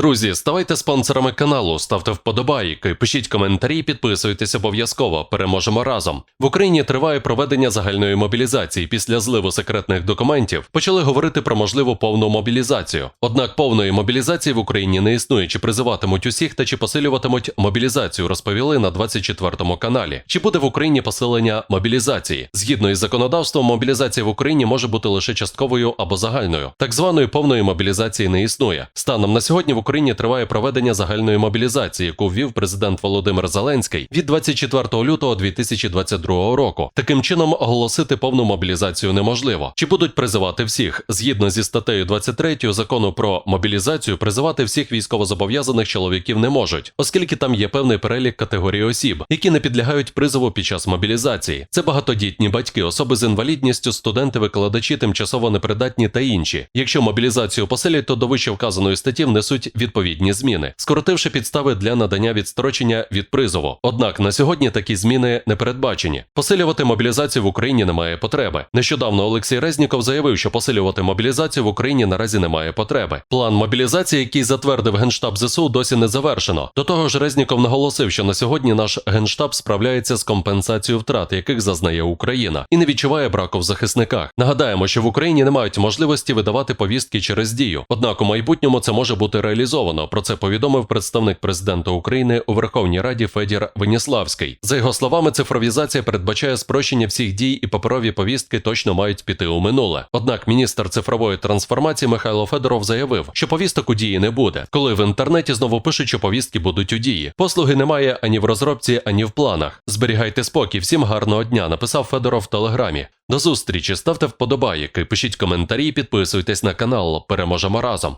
Друзі, ставайте спонсорами каналу, ставте вподобайки, пишіть коментарі, підписуйтесь обов'язково. Переможемо разом. В Україні триває проведення загальної мобілізації. Після зливу секретних документів почали говорити про можливу повну мобілізацію. Однак повної мобілізації в Україні не існує. Чи призиватимуть усіх та чи посилюватимуть мобілізацію, розповіли на 24 каналі. Чи буде в Україні посилення мобілізації? Згідно із законодавством, мобілізація в Україні може бути лише частковою або загальною. Так званої повної мобілізації не існує. Станом на сьогодні в Україні триває проведення загальної мобілізації, яку ввів президент Володимир Зеленський від 24 лютого 2022 року. Таким чином оголосити повну мобілізацію неможливо. Чи будуть призивати всіх? Згідно зі статтею 23 закону про мобілізацію, призивати всіх військовозобов'язаних чоловіків не можуть, оскільки там є певний перелік категорій осіб, які не підлягають призову під час мобілізації. Це багатодітні батьки, особи з інвалідністю, студенти, викладачі, тимчасово непридатні та інші. Якщо мобілізацію посилять, то до вище вказаної статті внесуть відповідні зміни, скоротивши підстави для надання відстрочення від призову. Однак на сьогодні такі зміни не передбачені. Посилювати мобілізацію в Україні немає потреби. Нещодавно Олексій Резніков заявив, що посилювати мобілізацію в Україні наразі немає потреби. План мобілізації, який затвердив генштаб ЗСУ, досі не завершено. До того ж, Резніков наголосив, що на сьогодні наш генштаб справляється з компенсацією втрат, яких зазнає Україна, і не відчуває браку в захисниках. Нагадаємо, що в Україні не мають можливості видавати повістки через дію. Однак у майбутньому це може бути реалізовано. Про це повідомив представник президента України у Верховній Раді Федір Веніславський. За його словами, цифровізація передбачає спрощення всіх дій, і паперові повістки точно мають піти у минуле. Однак міністр цифрової трансформації Михайло Федоров заявив, що повісток у дії не буде, коли в інтернеті знову пишуть, що повістки будуть у дії. Послуги немає ані в розробці, ані в планах. Зберігайте спокій, всім гарного дня. Написав Федоров в телеграмі. До зустрічі, ставте вподобайки, пишіть коментарі, підписуйтесь на канал. Переможемо разом.